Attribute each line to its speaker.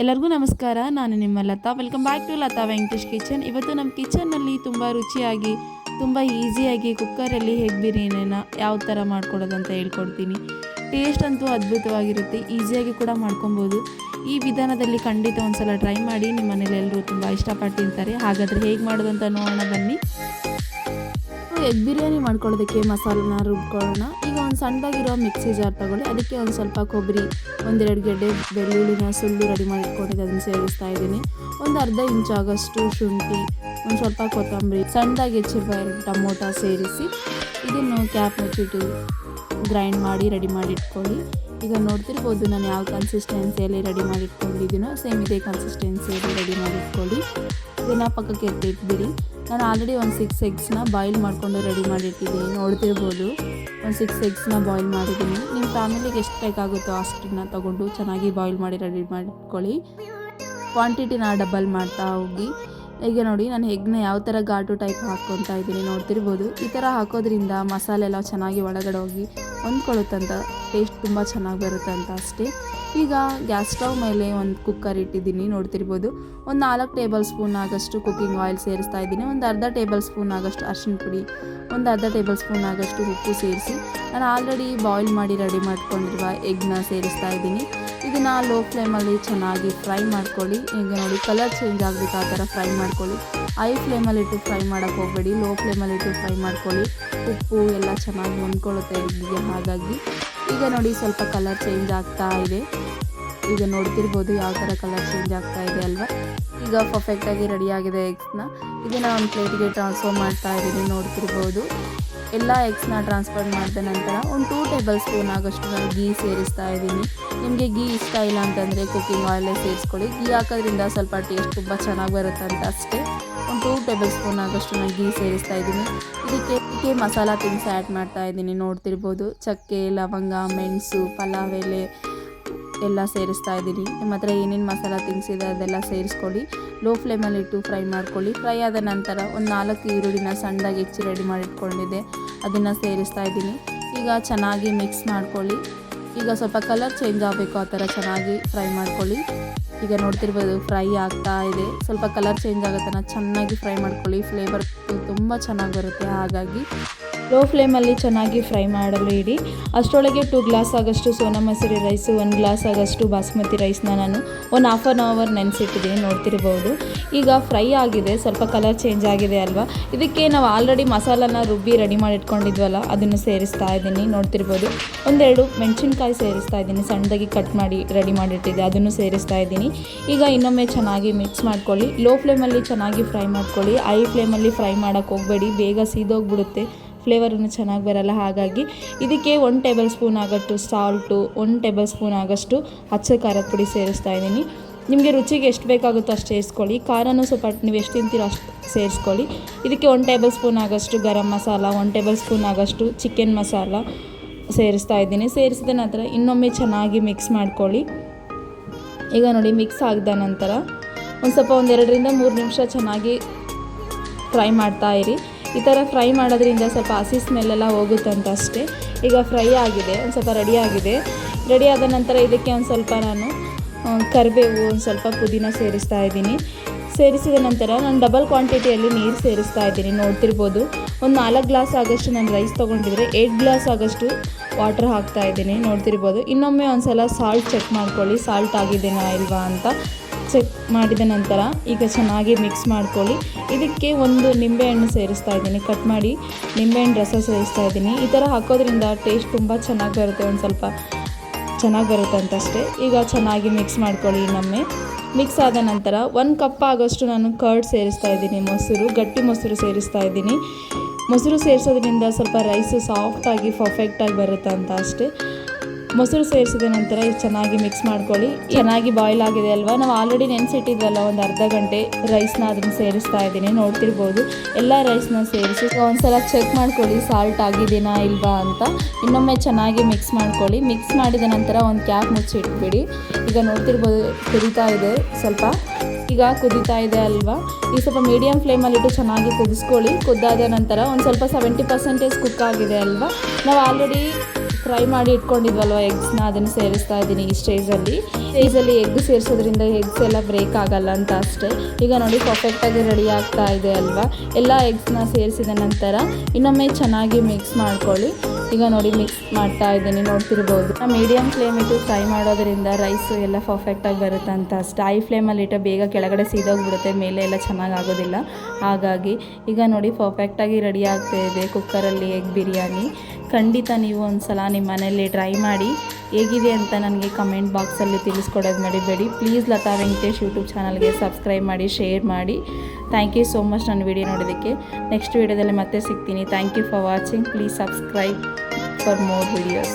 Speaker 1: ಎಲ್ಲರಿಗೂ ನಮಸ್ಕಾರ, ನಾನು ನಿಮ್ಮ Latha. Welcome back to Latha Venkatesh kitchen ಇವತ್ತು ನಮ್ಮ ಕಿಚನ್ನಲ್ಲಿ ತುಂಬ ರುಚಿಯಾಗಿ, ತುಂಬ ಈಸಿಯಾಗಿ ಕುಕ್ಕರಲ್ಲಿ ಹೇಗೆ ಬಿರಿಯಾನಿನ ಯಾವ ಥರ ಮಾಡ್ಕೊಡೋದಂತ ಹೇಳ್ಕೊಡ್ತೀನಿ. ಟೇಸ್ಟ್ ಅಂತೂ ಅದ್ಭುತವಾಗಿರುತ್ತೆ ಈಸಿಯಾಗಿ ಕೂಡ ಮಾಡ್ಕೊಬೋದು. ಈ ವಿಧಾನದಲ್ಲಿ ಖಂಡಿತ ಒಂದ್ಸಲ ಟ್ರೈ ಮಾಡಿ ನಿಮ್ಮ ಮನೇಲಿ ಎಲ್ಲರೂ ತುಂಬ ಇಷ್ಟಪಟ್ಟು ತಿಂತಾರೆ ಹಾಗಾದರೆ ಹೇಗೆ ಮಾಡೋದು ಅಂತ ನೋಡೋಣ, ಬನ್ನಿ. ಎಗ್ ಬಿರಿಯಾನಿ ಮಾಡ್ಕೊಳ್ಳೋದಕ್ಕೆ ಮಸಾಲನ ರುಬ್ಕೊಳ್ಳೋಣ. ಈಗ ಒಂದು ಸಣ್ಣದಾಗಿರೋ ಮಿಕ್ಸಿ ಜಾರ್ ತಗೊಳ್ಳಿ ಅದಕ್ಕೆ ಒಂದು ಸ್ವಲ್ಪ ಕೊಬ್ಬರಿ, ಒಂದೆರಡು ಗೆಡ್ಡೆ ಬೆಳ್ಳುಳ್ಳಿನ ಸುಳ್ಳು ರೆಡಿ ಮಾಡಿಟ್ಕೊಂಡು ಅದನ್ನು ಸೇರಿಸ್ತಾ ಇದ್ದೀನಿ. ಒಂದು ಅರ್ಧ ಇಂಚ್ ಆಗೋಷ್ಟು ಶುಂಠಿ, ಒಂದು ಸ್ವಲ್ಪ ಕೊತ್ತಂಬರಿ, ಸಣ್ಣದಾಗಿ ಹೆಚ್ಚಿರುವ ಟಮೋಟ ಸೇರಿಸಿ, ಇದನ್ನು ಕ್ಯಾಪ್ ಮುಚ್ಚಿಟ್ಟು ಗ್ರೈಂಡ್ ಮಾಡಿ ರೆಡಿ ಮಾಡಿ ಇಟ್ಕೊಳ್ಳಿ. ಈಗ ನೋಡ್ತಿರ್ಬೋದು ನಾನು ಯಾವ ಕನ್ಸಿಸ್ಟೆನ್ಸಿಯಲ್ಲಿ ರೆಡಿ ಮಾಡಿಟ್ಕೊಂಡಿದ್ದೀನೋ ಸೇಮ್ ಇದೇ ಕನ್ಸಿಸ್ಟೆನ್ಸಿಯಲ್ಲಿ ರೆಡಿ ಮಾಡಿಟ್ಕೊಳ್ಳಿ. ಇದನ್ನು ಪಕ್ಕಕ್ಕೆ ಎತ್ತಿಟ್ಬಿಡಿ. ನಾನು ಆಲ್ರೆಡಿ ಒಂದು ಸಿಕ್ಸ್ ಎಗ್ಸ್ನ ಬಾಯ್ಲ್ ಮಾಡಿಕೊಂಡು ರೆಡಿ ಮಾಡಿಟ್ಟಿದ್ದೀನಿ, ನೋಡ್ತಿರ್ಬೋದು. ಒಂದು ಸಿಕ್ಸ್ ಎಗ್ಸ್ನ ಬಾಯ್ಲ್ ಮಾಡಿದ್ದೀನಿ. ನಿಮ್ಮ ಫ್ಯಾಮಿಲಿಗೆ ಎಷ್ಟು ಬೇಕಾಗುತ್ತೋ ಅಷ್ಟನ್ನ ತೊಗೊಂಡು ಚೆನ್ನಾಗಿ ಬಾಯ್ಲ್ ಮಾಡಿ ರೆಡಿ ಮಾಡಿಟ್ಕೊಳ್ಳಿ. ಕ್ವಾಂಟಿಟಿನ ಡಬಲ್ ಮಾಡ್ತಾ ಹೋಗಿ. ಈಗ ನೋಡಿ ನಾನು ಹೆಗ್ನ ಯಾವ ಥರ ಘಾಟು ಟೈಪ್ ಹಾಕ್ಕೊತಾ ಇದ್ದೀನಿ ನೋಡ್ತಿರ್ಬೋದು. ಈ ಥರ ಹಾಕೋದ್ರಿಂದ ಮಸಾಲೆ ಎಲ್ಲ ಚೆನ್ನಾಗಿ ಒಳಗಡೆ ಹೋಗಿ ಹೊಂದ್ಕೊಳ್ಳುತ್ತಂತ ಟೇಸ್ಟ್ ತುಂಬ ಚೆನ್ನಾಗಿ ಬರುತ್ತೆ ಅಂತ ಅಷ್ಟೇ. ಈಗ ಗ್ಯಾಸ್ ಸ್ಟವ್ ಮೇಲೆ ಒಂದು ಕುಕ್ಕರ್ ಇಟ್ಟಿದ್ದೀನಿ ನೋಡ್ತಿರ್ಬೋದು. ಒಂದು ನಾಲ್ಕು ಟೇಬಲ್ ಸ್ಪೂನ್ ಆಗಷ್ಟು ಕುಕ್ಕಿಂಗ್ ಆಯಿಲ್ ಸೇರಿಸ್ತಾ ಇದ್ದೀನಿ. ಒಂದು ಅರ್ಧ ಟೇಬಲ್ ಸ್ಪೂನ್ ಆಗಷ್ಟು ಅರಿಶಿನ ಪುಡಿ, ಒಂದು ಅರ್ಧ ಟೇಬಲ್ ಸ್ಪೂನ್ ಆಗಷ್ಟು ಉಪ್ಪು ಸೇರಿಸಿ, ನಾನು ಆಲ್ರೆಡಿ ಬಾಯ್ಲ್ ಮಾಡಿ ರೆಡಿ ಮಾಡ್ಕೊಂಡಿರುವ ಎಗ್ನ ಸೇರಿಸ್ತಾ ಇದ್ದೀನಿ. ಇದನ್ನು ಲೋ ಫ್ಲೇಮಲ್ಲಿ ಚೆನ್ನಾಗಿ ಫ್ರೈ ಮಾಡ್ಕೊಳ್ಳಿ. ಈಗ ನೋಡಿ ಕಲರ್ ಚೇಂಜ್ ಆಗಬೇಕು ಆ ಥರ ಫ್ರೈ ಮಾಡ್ಕೊಳ್ಳಿ. ಐ ಫ್ಲೇಮಲ್ಲಿಟ್ಟು ಫ್ರೈ ಮಾಡೋಕ್ಕೆ ಹೋಗಬೇಡಿ. ಲೋ ಫ್ಲೇಮಲ್ಲಿಟ್ಟು ಫ್ರೈ ಮಾಡ್ಕೊಳ್ಳಿ. ಉಪ್ಪು ಎಲ್ಲ ಚೆನ್ನಾಗಿ ಹೊಂದ್ಕೊಳ್ಳುತ್ತೆ ಹಾಗಾಗಿ. ಈಗ ನೋಡಿ ಸ್ವಲ್ಪ ಕಲರ್ ಚೇಂಜ್ ಆಗ್ತಾ ಇದೆ. ಈಗ ನೋಡ್ತಿರ್ಬೋದು ಯಾವ ಥರ ಕಲರ್ ಚೇಂಜ್ ಆಗ್ತಾ ಇದೆ ಅಲ್ವಾ? ಈಗ ಪರ್ಫೆಕ್ಟಾಗಿ ರೆಡಿಯಾಗಿದೆ ಎಗ್ಸ್ನ ಇದನ್ನು ಒಂದು ಪ್ಲೇಟಿಗೆ ಟ್ರಾನ್ಸ್ಫರ್ ಮಾಡ್ತಾ ಇದ್ದೀನಿ ನೋಡ್ತಿರ್ಬೋದು. ಎಲ್ಲ ಎಗ್ಸ್ನ ಟ್ರಾನ್ಸ್ಫರ್ ಮಾಡಿದ ನಂತರ ಒಂದು ಟೂ ಟೇಬಲ್ ಸ್ಪೂನ್ ಆಗೋಷ್ಟು ನಾನು ಗೀ ಸೇರಿಸ್ತಾ ಇದ್ದೀನಿ ನಿಮಗೆ ಗೀ ಇಷ್ಟ ಇಲ್ಲ ಅಂತಂದರೆ ಕುಕ್ಕಿಂಗ್ ಆಯಿಲೇ ಸೇರಿಸ್ಕೊಳ್ಳಿ. ಗೀ ಹಾಕೋದ್ರಿಂದ ಸ್ವಲ್ಪ ಟೇಸ್ಟ್ ತುಂಬ ಚೆನ್ನಾಗಿ ಬರುತ್ತೆ ಅಂತ ಅಷ್ಟೇ. ಒಂದು ಟೂ ಟೇಬಲ್ ಸ್ಪೂನ್ ಆಗೋಷ್ಟು ನಾನು ಗೀ ಸೇರಿಸ್ತಾ ಇದ್ದೀನಿ ಇದಕ್ಕೆ ಇದಕ್ಕೆ ಮಸಾಲ ತಿನಿಸು ಆ್ಯಡ್ ಮಾಡ್ತಾ ಇದ್ದೀನಿ ನೋಡ್ತಿರ್ಬೋದು. ಚಕ್ಕೆ, ಲವಂಗ, ಮೆಣಸು, ಪಲಾವ್ ಎಲೆ ಎಲ್ಲ ಸೇರಿಸ್ತಾ ಇದ್ದೀನಿ. ನಿಮ್ಮ ಹತ್ರ ಏನೇನು ಮಸಾಲ ತಿನ್ಸಿದೆ ಅದೆಲ್ಲ ಸೇರಿಸ್ಕೊಳ್ಳಿ. ಲೋ ಫ್ಲೇಮಲ್ಲಿ ಇಟ್ಟು ಫ್ರೈ ಮಾಡ್ಕೊಳ್ಳಿ. ಫ್ರೈ ಆದ ನಂತರ ಒಂದು ನಾಲ್ಕು ಈರುಳ್ಳಿನ ಸಣ್ಣದಾಗಿ ಹೆಚ್ಚಿ ರೆಡಿ ಮಾಡಿಟ್ಕೊಂಡಿದ್ದೆ ಅದನ್ನು ಸೇರಿಸ್ತಾ ಇದ್ದೀನಿ. ಈಗ ಚೆನ್ನಾಗಿ ಮಿಕ್ಸ್ ಮಾಡ್ಕೊಳ್ಳಿ. ಈಗ ಸ್ವಲ್ಪ ಕಲರ್ ಚೇಂಜ್ ಆಗಬೇಕು ಆ ಥರ ಚೆನ್ನಾಗಿ ಫ್ರೈ ಮಾಡ್ಕೊಳ್ಳಿ. ಈಗ ನೋಡ್ತಿರ್ಬೋದು ಫ್ರೈ ಆಗ್ತಾ ಇದೆ. ಸ್ವಲ್ಪ ಕಲರ್ ಚೇಂಜ್ ಆಗುತ್ತೆ ಚೆನ್ನಾಗಿ ಫ್ರೈ ಮಾಡ್ಕೊಳ್ಳಿ. ಫ್ಲೇವರ್ ತುಂಬ ಚೆನ್ನಾಗಿ ಬರುತ್ತೆ ಹಾಗಾಗಿ. ಲೋ ಫ್ಲೇಮಲ್ಲಿ ಚೆನ್ನಾಗಿ ಫ್ರೈ ಮಾಡಲು ಇಡಿ. ಅಷ್ಟರೊಳಗೆ ಟು ಗ್ಲಾಸ್ ಆಗಷ್ಟು ಸೋನಾ ಮಸೂರಿ ರೈಸು ಒಂದು ಗ್ಲಾಸ್ ಆಗಷ್ಟು ಬಾಸ್ಮತಿ ರೈಸ್ನ ನಾನು ಒಂದು ಹಾಫ್ ಆನ್ ಅವರ್ ನೆನೆಸಿಟ್ಟಿದ್ದೀನಿ ನೋಡ್ತಿರ್ಬೋದು. ಈಗ ಫ್ರೈ ಆಗಿದೆ, ಸ್ವಲ್ಪ ಕಲರ್ ಚೇಂಜ್ ಆಗಿದೆ ಅಲ್ವಾ? ಇದಕ್ಕೆ ನಾವು ಆಲ್ರೆಡಿ ಮಸಾಲನ ರುಬ್ಬಿ ರೆಡಿ ಮಾಡಿ ಇಟ್ಕೊಂಡಿದ್ವಲ್ಲ ಅದನ್ನು ಸೇರಿಸ್ತಾ ಇದ್ದೀನಿ, ನೋಡ್ತಿರ್ಬೋದು. ಒಂದೆರಡು ಮೆಣಸಿನ್ಕಾಯಿ ಸೇರಿಸ್ತಾ ಇದ್ದೀನಿ, ಸಣ್ಣದಾಗಿ ಕಟ್ ಮಾಡಿ ರೆಡಿ ಮಾಡಿಟ್ಟಿದ್ದೆ, ಅದನ್ನು ಸೇರಿಸ್ತಾ ಇದ್ದೀನಿ. ಈಗ ಇನ್ನೊಮ್ಮೆ ಚೆನ್ನಾಗಿ ಮಿಕ್ಸ್ ಮಾಡ್ಕೊಳ್ಳಿ. ಲೋ ಫ್ಲೇಮಲ್ಲಿ ಚೆನ್ನಾಗಿ ಫ್ರೈ ಮಾಡ್ಕೊಳ್ಳಿ. ಐ ಫ್ಲೇಮಲ್ಲಿ ಫ್ರೈ ಮಾಡೋಕ್ಕೆ ಹೋಗಬೇಡಿ, ಬೇಗ ಸೀದೋಗ್ಬಿಡುತ್ತೆ. ಫ್ಲೇವರನ್ನು ಚೆನ್ನಾಗಿ ಬರಲ್ಲ. ಹಾಗಾಗಿ ಇದಕ್ಕೆ ಒನ್ ಟೇಬಲ್ ಸ್ಪೂನ್ ಆಗಷ್ಟು ಸಾಲ್ಟು ಒನ್ ಟೇಬಲ್ ಸ್ಪೂನ್ ಆಗಷ್ಟು ಹಚ್ಚ ಖಾರದ ಪುಡಿ ಸೇರಿಸ್ತಾ ಇದ್ದೀನಿ. ನಿಮಗೆ ರುಚಿಗೆ ಎಷ್ಟು ಬೇಕಾಗುತ್ತೋ ಅಷ್ಟು ಸೇರಿಸ್ಕೊಳ್ಳಿ. ಖಾರನೂ ಸ್ವಲ್ಪ ನೀವು ಎಷ್ಟು ತಿಂತೀರೋ ಅಷ್ಟು ಸೇರಿಸ್ಕೊಳ್ಳಿ. ಇದಕ್ಕೆ ಒನ್ ಟೇಬಲ್ ಸ್ಪೂನ್ ಆಗಷ್ಟು garam masala one tablespoon ಆಗಷ್ಟು ಚಿಕನ್ ಮಸಾಲ ಸೇರಿಸ್ತಾ ಇದ್ದೀನಿ. ಸೇರಿಸಿದ ನಂತರ ಇನ್ನೊಮ್ಮೆ ಚೆನ್ನಾಗಿ ಮಿಕ್ಸ್ ಮಾಡ್ಕೊಳ್ಳಿ. ಈಗ ನೋಡಿ ಮಿಕ್ಸ್ ಆಗಿದ ನಂತರ ಒಂದು ಸ್ವಲ್ಪ ಒಂದೆರಡರಿಂದ ಮೂರು ನಿಮಿಷ ಚೆನ್ನಾಗಿ ಫ್ರೈ ಮಾಡ್ತಾ ಇರಿ. ಈ ಥರ ಫ್ರೈ ಮಾಡೋದ್ರಿಂದ ಸ್ವಲ್ಪ ಹಸಿ ಸ್ಮೆಲ್ಲೆಲ್ಲ ಹೋಗುತ್ತಂತ ಅಷ್ಟೇ. ಈಗ ಫ್ರೈ ಆಗಿದೆ, ಒಂದು ಸ್ವಲ್ಪ ರೆಡಿ ಆಗಿದೆ. ರೆಡಿ ಆದ ನಂತರ ಇದಕ್ಕೆ ಒಂದು ಸ್ವಲ್ಪ ನಾನು ಕರಿಬೇವು ಒಂದು ಸ್ವಲ್ಪ ಪುದೀನ ಸೇರಿಸ್ತಾ ಇದ್ದೀನಿ. ಸೇರಿಸಿದ ನಂತರ ನಾನು ಡಬಲ್ ಕ್ವಾಂಟಿಟಿಯಲ್ಲಿ ನೀರು ಸೇರಿಸ್ತಾ ಇದ್ದೀನಿ. ನೋಡ್ತಿರ್ಬೋದು, ಒಂದು ನಾಲ್ಕು ಗ್ಲಾಸ್ ಆಗೋಷ್ಟು ನಾನು ರೈಸ್ ತೊಗೊಂಡಿದ್ರೆ ಏಟ್ ಗ್ಲಾಸ್ ಆಗಷ್ಟು ವಾಟರ್ ಹಾಕ್ತಾ ಇದ್ದೀನಿ. ನೋಡ್ತಿರ್ಬೋದು, ಇನ್ನೊಮ್ಮೆ ಒಂದು ಸಲ ಸಾಲ್ಟ್ ಚೆಕ್ ಮಾಡ್ಕೊಳ್ಳಿ ಸಾಲ್ಟ್ ಆಗಿದೆನಾ ಇಲ್ವಾ ಅಂತ. ಚೆಕ್ ಮಾಡಿದ ನಂತರ ಈಗ ಚೆನ್ನಾಗಿ ಮಿಕ್ಸ್ ಮಾಡ್ಕೊಳ್ಳಿ. ಇದಕ್ಕೆ ಒಂದು ನಿಂಬೆಹಣ್ಣು ಸೇರಿಸ್ತಾ ಇದ್ದೀನಿ. ಕಟ್ ಮಾಡಿ ನಿಂಬೆಹಣ್ಣು ರಸ ಸೇರಿಸ್ತಾ ಇದ್ದೀನಿ. ಈ ಥರ ಹಾಕೋದ್ರಿಂದ ಟೇಸ್ಟ್ ತುಂಬ ಚೆನ್ನಾಗಿ ಬರುತ್ತೆ, ಒಂದು ಸ್ವಲ್ಪ ಚೆನ್ನಾಗಿ ಬರುತ್ತೆ ಅಂತಷ್ಟೇ. ಈಗ ಚೆನ್ನಾಗಿ ಮಿಕ್ಸ್ ಮಾಡ್ಕೊಳ್ಳಿ ಇನ್ನೊಮ್ಮೆ. ಮಿಕ್ಸ್ ಆದ ನಂತರ ಒಂದು ಕಪ್ ಆಗೋಷ್ಟು ನಾನು ಕರ್ಡ್ ಸೇರಿಸ್ತಾ ಇದ್ದೀನಿ, ಮೊಸರು, ಗಟ್ಟಿ ಮೊಸರು ಸೇರಿಸ್ತಾ ಇದ್ದೀನಿ. ಮೊಸರು ಸೇರಿಸೋದ್ರಿಂದ ಸ್ವಲ್ಪ ರೈಸು ಸಾಫ್ಟಾಗಿ ಪರ್ಫೆಕ್ಟಾಗಿ ಬರುತ್ತೆ ಅಂತ ಅಷ್ಟೇ. ಮೊಸರು ಸೇರಿಸಿದ ನಂತರ ಇದು ಚೆನ್ನಾಗಿ ಮಿಕ್ಸ್ ಮಾಡ್ಕೊಳ್ಳಿ. ಚೆನ್ನಾಗಿ ಬಾಯ್ಲ್ ಆಗಿದೆ ಅಲ್ವಾ? ನಾವು ಆಲ್ರೆಡಿ ನೆನೆಸಿಟ್ಟಿದ್ವಲ್ಲ, ಒಂದು ಅರ್ಧ ಗಂಟೆ ರೈಸ್ನ ಅದನ್ನು ಸೇರಿಸ್ತಾ ಇದ್ದೀನಿ. ನೋಡ್ತಿರ್ಬೋದು. ಎಲ್ಲ ರೈಸ್ನ ಸೇರಿಸಿ ಒಂದ್ಸಲ ಚೆಕ್ ಮಾಡ್ಕೊಳ್ಳಿ ಸಾಲ್ಟ್ ಆಗಿದೆಯಾ ಇಲ್ವಾ ಅಂತ. ಇನ್ನೊಮ್ಮೆ ಚೆನ್ನಾಗಿ ಮಿಕ್ಸ್ ಮಾಡ್ಕೊಳ್ಳಿ. ಮಿಕ್ಸ್ ಮಾಡಿದ ನಂತರ ಒಂದು ಕ್ಯಾಪ್ ಮುಚ್ಚಿ ಇಟ್ಬಿಡಿ ಈಗ ನೋಡ್ತಿರ್ಬೋದು, ಕುದೀತಾ ಇದೆ ಸ್ವಲ್ಪ. ಈಗ ಕುದೀತಾ ಇದೆ ಅಲ್ವಾ? ಈ ಸ್ವಲ್ಪ ಮೀಡಿಯಮ್ ಫ್ಲೇಮಲ್ಲಿಟ್ಟು ಚೆನ್ನಾಗಿ ಕುದಿಸ್ಕೊಳ್ಳಿ. ಕುದ್ದಾದ ನಂತರ ಒಂದು ಸ್ವಲ್ಪ ಸೆವೆಂಟಿ ಪರ್ಸೆಂಟೇಜ್ ಕುಕ್ ಆಗಿದೆ ಅಲ್ವಾ? ನಾವು ಆಲ್ರೆಡಿ ಫ್ರೈ ಮಾಡಿ ಇಟ್ಕೊಂಡಿದ್ವಲ್ವ ಎಗ್ಸ್ನ? ಅದನ್ನು ಸೇರಿಸ್ತಾ ಇದ್ದೀನಿ ಈ ಸ್ಟೇಜಲ್ಲಿ ಸ್ಟೇಜಲ್ಲಿ ಎಗ್ ಸೇರಿಸೋದ್ರಿಂದ ಎಗ್ಸ್ ಎಲ್ಲ ಬ್ರೇಕ್ ಆಗಲ್ಲ ಅಂತ ಅಷ್ಟೇ. ಈಗ ನೋಡಿ ಪರ್ಫೆಕ್ಟಾಗಿ ರೆಡಿ ಆಗ್ತಾ ಇದೆ ಅಲ್ವಾ? ಎಲ್ಲ ಎಗ್ಸ್ನ ಸೇರಿಸಿದ ನಂತರ ಇನ್ನೊಮ್ಮೆ ಚೆನ್ನಾಗಿ ಮಿಕ್ಸ್ ಮಾಡ್ಕೊಳ್ಳಿ. ಈಗ ನೋಡಿ ಮಿಕ್ಸ್ ಮಾಡ್ತಾ ಇದ್ದೀನಿ, ನೋಡ್ತಿರ್ಬೋದು. ಮೀಡಿಯಮ್ ಫ್ಲೇಮ್ ಇಟ್ಟು ಫ್ರೈ ಮಾಡೋದ್ರಿಂದ ರೈಸು ಎಲ್ಲ ಪರ್ಫೆಕ್ಟಾಗಿ ಬರುತ್ತೆ ಅಂತ ಅಷ್ಟೇ. ಹೈ ಫ್ಲೇಮಲ್ಲಿ ಇಟ್ಟು ಬೇಗ ಕೆಳಗಡೆ ಸೀದೋಗ್ಬಿಡುತ್ತೆ, ಮೇಲೆ ಎಲ್ಲ ಚೆನ್ನಾಗಿ ಆಗೋದಿಲ್ಲ. ಹಾಗಾಗಿ ಈಗ ನೋಡಿ ಪರ್ಫೆಕ್ಟಾಗಿ ರೆಡಿ ಆಗ್ತಾ ಇದೆ ಕುಕ್ಕರಲ್ಲಿ ಎಗ್ ಬಿರಿಯಾನಿ. ಖಂಡಿತ ನೀವು ಒಂದು ಸಲ ನಿಮ್ಮ ಮನೆಯಲ್ಲಿ ಟ್ರೈ ಮಾಡಿ, ಹೇಗಿದೆ ಅಂತ ನನಗೆ ಕಮೆಂಟ್ ಬಾಕ್ಸಲ್ಲಿ ತಿಳಿಸ್ಕೊಡೋದು ಮರಿಬೇಡಿ. ಪ್ಲೀಸ್ ಲತಾ ವೆಂಕಟೇಶ್ ಯೂಟ್ಯೂಬ್ ಚಾನಲ್ಗೆ ಸಬ್ಸ್ಕ್ರೈಬ್ ಮಾಡಿ ಶೇರ್ ಮಾಡಿ. ಥ್ಯಾಂಕ್ ಯು ಸೋ ಮಚ್ ನನ್ನ ವಿಡಿಯೋ ನೋಡೋದಕ್ಕೆ ನೆಕ್ಸ್ಟ್ ವೀಡಿಯೋದಲ್ಲಿ ಮತ್ತೆ ಸಿಗ್ತೀನಿ. Thank you for watching please subscribe for more videos